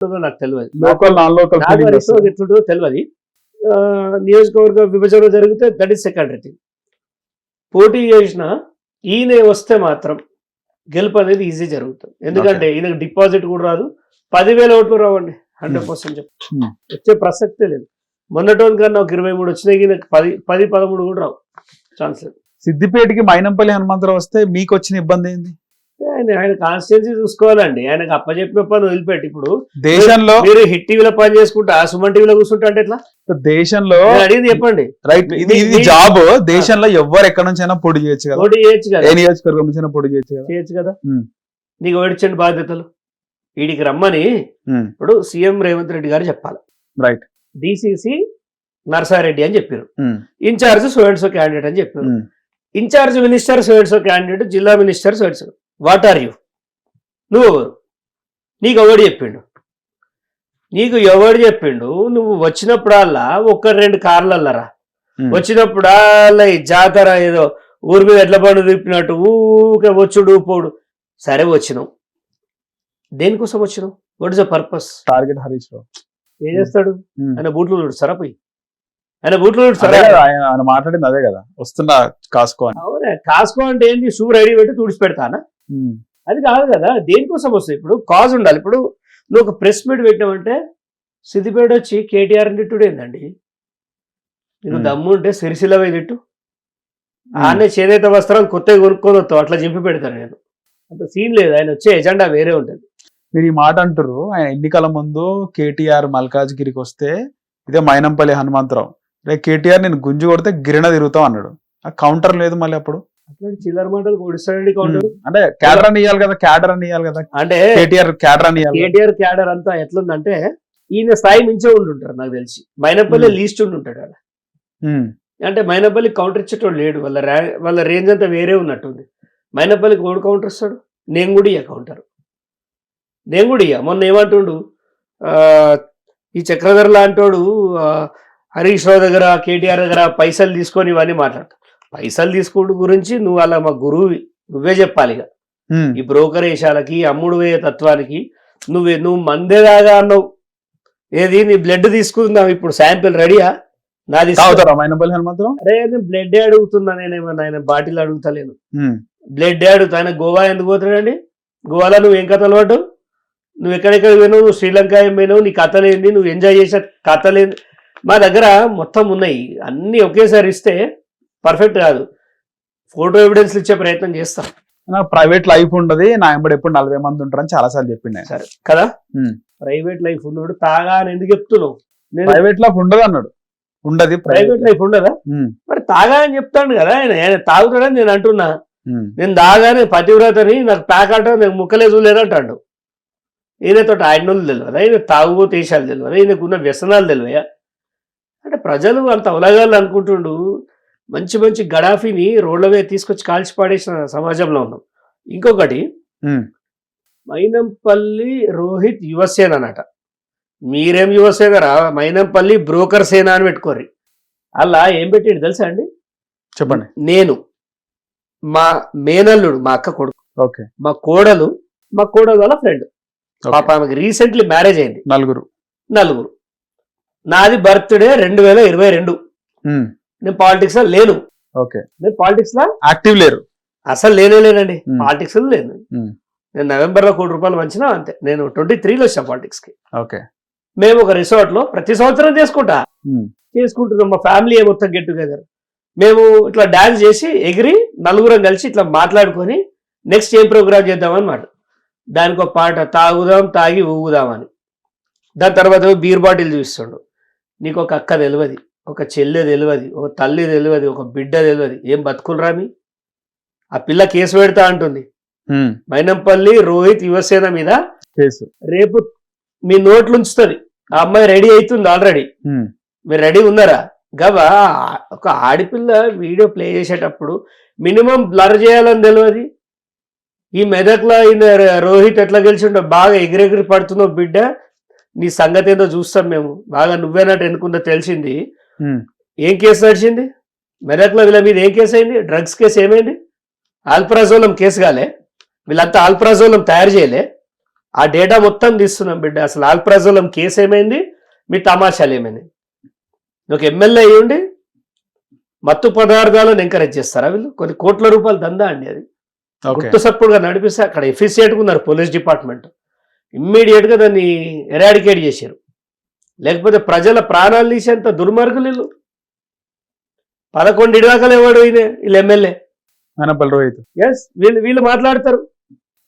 నాకు తెలియదు local non local నాకు హరీష్ రావు ఎట్లుంటుందో తెలియదు నియోజకవర్గ విభజన జరిగితే దట్ ఈస్ సెకండరీ థింగ్ పోటీ చేసిన ఈయన వస్తే మాత్రం గెలుపు అనేది ఈజీ జరుగుతుంది. ఎందుకంటే ఈయనకు డిపాజిట్ కూడా రాదు. పదివేల ఓట్లు రావండి. హండ్రెడ్ పర్సెంట్ చెప్పు Hmm. వచ్చే ప్రసక్తే లేదు. మొన్నటోని కన్నా ఒక ఇరవై మూడు వచ్చినాయి ఈయనకు పది పది పదమూడు కూడా రావు. ఛాన్స్. లేదు సిద్దిపేటకి మైనంపల్లి హనుమంతరావు వస్తే మీకు వచ్చిన ఇబ్బంది ఏంది? ఆయన ఆయన కాన్స్టిట్యున్సీ చూసుకోవాలండి. ఆయనకు అప్పచెప్పిన పని వదిలిపెట్టి. ఇప్పుడు దేశంలో మీరు హిట్ టీవీలో పని చేసుకుంటా సుమన్ టీవీలో కూర్చుంటా అంటే ఎట్లా? దేశంలో అడిగింది చెప్పండి. రైట్ ఇది ఇది జాబ్ దేశంలో ఎవరు ఎక్కడి నుంచి అయినా పొడి చేయొచ్చు కదా. పోటీ చేయొచ్చు కదా. ఏ నియోజకవర్గం నుంచి పొడి చేయొచ్చు కదా. చేయొచ్చు కదా. నీకు ఓడిచండి బాధ్యతలు. వీడికి రమ్మని. ఇప్పుడు సీఎం రేవంత్ రెడ్డి గారు చెప్పాలి. రైట్ డిసిసి నర్సారెడ్డి అని చెప్పారు. ఇన్ఛార్జ్ సో క్యాండిడేట్ అని చెప్పారు. ఇన్ఛార్జ్ మినిస్టర్ సో క్యాండిడేట్ జిల్లా minister so what are you నువ్వు నీకు ఎవడు చెప్పిండు? నీకు ఎవడు చెప్పిండు? నువ్వు వచ్చినప్పుడల్లా ఒక్క రెండు కార్లల్లరా. వచ్చినప్పుడల్లా ఈ జాతర ఏదో ఊరి మీద ఎడ్ల బండు తిప్పినట్టు ఊకే వచ్చుడు పోడు సరే వచ్చినావు దేనికోసం వచ్చినావు what is the purpose target Harish Rao ఏం చేస్తాడు. ఆయన బూట్లు చూడుస్తారా పోయి. ఆయన బూట్లు చూడుస్తారా కదా ఆయన మాట్లాడింది అదే కదా. వస్తున్నా కాసుకో అవునా కాసుకో అంటే ఏంటి షూ రెడీ పెట్టి తుడిచి పెడతానా. అది కాదు కదా దేనికోసం వస్తుంది ఇప్పుడు? కాజ్ ఉండాలి. ఇప్పుడు నువ్వు ఒక ప్రెస్ మీట్ పెట్టావంటే సిద్దిపేట వచ్చి కేటీఆర్ తిట్టుడు ఏందండి? నీకు. దమ్ము ఉంటే సిరిసిల్ల పోయి తిట్టు. ఆనే చేనేత వస్త్రాలు కొత్తగా కొనుక్కొని వస్తావు అట్లా చింపి పెడతాను నేను. అంత సీన్ లేదు ఆయన వచ్చే ఎజెండా వేరే ఉంటుంది. మీరు ఈ మాట అంటారు ఆయన ఎన్నికల ముందు కేటీఆర్ మల్కాజ్గిరికి వస్తే ఇదే మైనంపల్లి హనుమంతరావు రే కేటీఆర్ నేను గుంజు కొడితే గిరిన తిరుగుతాం అన్నాడు. ఆ కౌంటర్ లేదు మళ్ళీ అప్పుడు? చిల్లర మాటలు ఓడిస్తాడండి కౌంటర్. అంటే క్యాడర్ అని ఇవ్వాలి కదా క్యాడర్ అని ఇవ్వాలి కదా? అంటే కేటీఆర్ క్యాడర్ అని కేటీఆర్ క్యాడర్ అంతా ఎట్లుందంటే ఈయన స్థాయి మించే ఉండుంటారు నాకు తెలిసి. మైనపల్లి. లీస్ట్ ఉండుంటాడు ఆడ. ఉమ్. అంటే మైనపల్లి కౌంటర్ ఇచ్చేటోడు లేడు వాళ్ళ వాళ్ళ రేంజ్ అంతా వేరే ఉన్నట్టుంది. మైనపల్లికి ఓడి కౌంటర్ ఇస్తాడు నేను కూడా ఇయ్య కౌంటర్ నేను కూడా ఇయ్య మొన్న ఏమంటుండు ఈ చక్రధర్ లాంటోడు హరీష్ రావు దగ్గర కేటీఆర్ దగ్గర పైసలు తీసుకొని ఇవన్నీ మాట్లాడతాడు. పైసలు తీసుకోవడం గురించి నువ్వు అలా మా గురువు నువ్వే చెప్పాలి ఇక. ఈ బ్రోకర్ వేషాలకి అమ్ముడు వేయ తత్వానికి నువ్వు నువ్వు మందేదాగా అన్నావు. ఏది నీ బ్లడ్ తీసుకుందాం ఇప్పుడు శాంపిల్ రెడీయా? నాది అరే నేను బ్లడ్ అడుగుతున్నా నేనేమన్నా ఆయన బాటిల్ అడుగుతలేను. బ్లడ్ అడుగుతా. ఆయన గోవా ఎందుకు పోతాడండి గోవాలో నువ్వు ఏం కథలు పడ్డావు? నువ్వు ఎక్కడెక్కడ పోయినావు? నువ్వు శ్రీలంక ఏం పోయినావు? నీ కథలేంది నువ్వు ఎంజాయ్ చేసే కథలేంది మా దగ్గర మొత్తం ఉన్నాయి. అన్నీ ఒకేసారి ఇస్తే పర్ఫెక్ట్ కాదు. ఫోటో ఎవిడెన్స్ ఇచ్చే ప్రయత్నం చేస్తాం. నా ప్రైవేట్ లైఫ్ ఉండదు నా ఎంబడి ఎప్పుడు నలభై మంది ఉంటారని చాలా సార్లు చెప్పిండు. సరే. కదా. ప్రైవేట్ లైఫ్ ఉన్నాడు తాగా అని ఎందుకు చెప్తున్నావు? నేను ప్రైవేట్ లైఫ్ ఉండదు అన్నాడు. ఉండదు ప్రైవేట్ లైఫ్. ఉండదా? మరి తాగా అని చెప్తాడు కదా ఆయన. ఆయన తాగుతాడని నేను అంటున్నా. నేను దాగానే పతివ్రతని నాకు ప్యాకాట నేను ముక్కలే చూడలేదు అంటాడు ఈయనతో ఆయన తెలియదు ఆయన తాగుబోతే దేశాలు తెలియదు ఈయనకున్న వ్యసనాలు తెలివయా? అంటే ప్రజలు అంత అవలగాలు అనుకుంటుండు. మంచి మంచి గడాఫీని రోడ్ల మీద తీసుకొచ్చి కాల్చి పాడేసిన సమాజంలో ఉన్నాం. ఇంకొకటి మైనంపల్లి రోహిత్ యువసేన అన్నట. మీరేం యువసేన రా మైనంపల్లి బ్రోకర్ సేన అని పెట్టుకోర్రి. అలా ఏం పెట్టాడు తెలుసా అండి? చెప్పండి. నేను మా మేనల్లుడు మా అక్క కొడుకు. ఓకే. మా కోడలు మా కోడలు వాళ్ళ ఫ్రెండ్. పాప ఆమెకి రీసెంట్లీ మ్యారేజ్ అయింది. నలుగురు. నలుగురు. నాది బర్త్డే రెండు వేల ఇరవై రెండు. నేను పాలిటిక్స్లో లేను. ఓకే. నేను పాలిటిక్స్లో యాక్టివ్ లేరు. అసలు లేనే లేనండి. పాలిటిక్స్లో లేను. నేను నవంబర్లో కోటి రూపాయలు వంచినా అంతే. నేను ట్వంటీ త్రీలో వచ్చాను పాలిటిక్స్కి. ఓకే. మేము ఒక రిసార్ట్లో ప్రతి సంవత్సరం చేసుకుంటా. చేసుకుంటున్నాం. మా ఫ్యామిలీ మొత్తం గెట్ టుగెదర్ మేము ఇట్లా డాన్స్ చేసి ఎగిరి నలుగురం కలిసి ఇట్లా మాట్లాడుకొని నెక్స్ట్ ఏం ప్రోగ్రామ్ చేద్దాం అన్నమాట దానికి ఒక పాట తాగుదాం తాగి ఊగుదామని. దాని తర్వాత బీర్ బాటిల్ చూపిస్తుండు. నీకు ఒక అక్క తెలియదు. ఒక చెల్లె తెలియదు ఒక తల్లి తెలియదు ఒక బిడ్డ తెలియదు ఏం బతుకులరా మీ? ఆ పిల్ల కేసు పెడతా అంటుంది. మైనంపల్లి రోహిత్ యువసేన మీద కేసు. రేపు మీ నోట్లు ఉంచుతుంది ఆ అమ్మాయి రెడీ అవుతుంది ఆల్రెడీ. మీరు రెడీ ఉన్నారా? గవా ఒక ఆడపిల్ల వీడియో ప్లే చేసేటప్పుడు మినిమం బ్లర్ చేయాలని తెలియదు ఈ మెదక్లో ఈయన రోహిత్ ఎట్లా గెలిచిండో బాగా ఎగిరెగిరి పడుతుందో బిడ్డ. నీ సంగతి ఏందో చూస్తాం మేము. బాగా నువ్వేనట్టు ఎన్నుకుందో తెలిసింది. ఏం కేసు నడిచింది? మెదక్లో వీళ్ళ మీద ఏం కేసు అయింది? డ్రగ్స్ కేసు ఏమైంది? ఆల్ప్రాజోలం కేసు కాలే. వీళ్ళంతా ఆల్ప్రాజోలం తయారు చేయలే. ఆ డేటా మొత్తం తీస్తున్నాం బిడ్డ. అసలు ఆల్ప్రజోలం కేసు ఏమైంది? మీ తమాషాలు ఏమైంది? ఒక ఎమ్మెల్యే అయ్యుండి మత్తు పదార్థాలను ఎంకరేజ్ చేస్తారా వీళ్ళు? కొన్ని కోట్ల రూపాయలు దందా అండి అది. గుర్తు సప్పుడుగా నడిపిస్తే అక్కడ ఎఫిషియెంట్గా ఉన్నారు పోలీస్ డిపార్ట్మెంట్. ఇమ్మీడియట్గా దాన్ని ఎరాడికేట్ చేశారు. లేకపోతే ప్రజల ప్రాణాలు తీసేంత దుర్మార్గులు వీళ్ళు? పదకొండు దాకా ఎవడు ఈయన? వీళ్ళు ఎమ్మెల్యే. మైనంపల్లి రోహిత్. ఎస్ వీళ్ళు వీళ్ళు మాట్లాడతారు.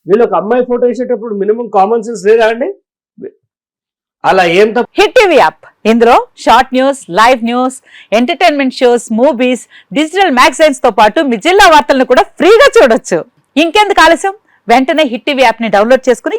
వీళ్ళు ఒక అమ్మాయి ఫోటో వేసేటప్పుడు మినిమం కామన్ సెన్స్ లేదా అండి? అలా ఏం తప్ప? Hit TV app. ఇందులో short news live news entertainment shows movies digital మ్యాగజైన్స్తో పాటు మీ జిల్లా వార్తలను కూడా ఫ్రీగా చూడొచ్చు. ఇంకెందుకు ఆలస్యం? వెంటనే హిట్ టీవీ యాప్ని డౌన్లోడ్ చేసుకుని